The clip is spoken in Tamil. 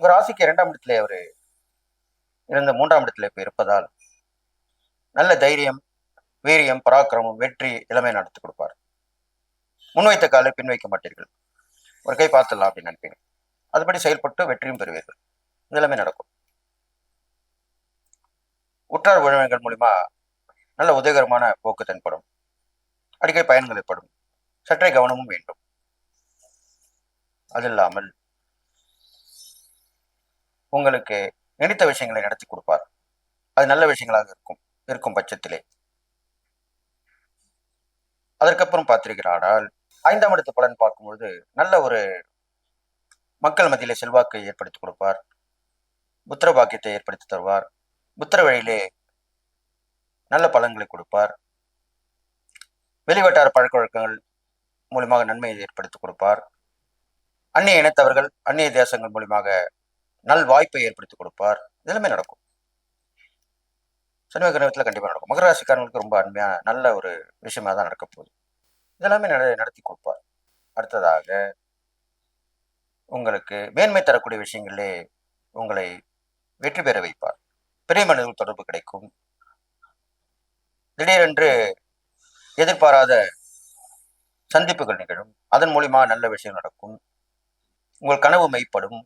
உங்க ராசிக்கு இரண்டாம் இடத்துல அவர் இருந்த மூன்றாம் இடத்திலே இப்போ இருப்பதால் நல்ல தைரியம் வீரியம் பராக்கிரமம் வெற்றி இளமை நடத்தி கொடுப்பார். முன்வைத்த காலை பின் வைக்க மாட்டீர்கள். ஒரு கை பார்த்துடலாம் அப்படின்னு நினைப்பீங்க. அதுபடி செயல்பட்டு வெற்றியும் பெறுவீர்கள். இதெல்லாமே நடக்கும். உற்றார் உறவினர்கள் மூலிமா நல்ல உதயகரமான போக்கு தென்படும். அடிக்கடி பயன்கள் ஏற்படும் சற்றே கவனமும் வேண்டும். அது இல்லாமல் உங்களுக்கு நினைத்த விஷயங்களை நடத்தி கொடுப்பார். அது நல்ல விஷயங்களாக இருக்கும் இருக்கும் பட்சத்திலே. அதற்கப்புறம் பார்த்திருக்கிறானால் ஐந்தாம் இடத்து பலன் பார்க்கும்பொழுது நல்ல ஒரு மக்கள் மத்தியிலே செல்வாக்கை ஏற்படுத்தி கொடுப்பார். புத்திர பாக்கியத்தை ஏற்படுத்தி தருவார். புத்திர வழியிலே நல்ல பலன்களை கொடுப்பார். வெளிவட்டார பழக்க வழக்கங்கள் மூலியமாக நன்மையை ஏற்படுத்தி கொடுப்பார். அந்நிய இனத்தவர்கள் அந்நிய தேசங்கள் மூலியமாக நல் வாய்ப்பை ஏற்படுத்தி கொடுப்பார். இதெல்லாமே நடக்கும். சனிம கிரகத்தில் கண்டிப்பாக நடக்கும். மகராசிக்காரங்களுக்கு ரொம்ப அருமையான நல்ல ஒரு விஷயமா தான் நடக்க போகுது. இதெல்லாமே நட நடத்தி கொடுப்பார். அடுத்ததாக உங்களுக்கு மேன்மை தரக்கூடிய விஷயங்களே உங்களை வெற்றி பெற வைப்பார். பெரிய மனிதர்கள் தொடர்பு கிடைக்கும். திடீரென்று எதிர்பாராத சந்திப்புகள் நிகழும். அதன் மூலிமா நல்ல விஷயம் நடக்கும். உங்கள் கனவு மெய்ப்படும்.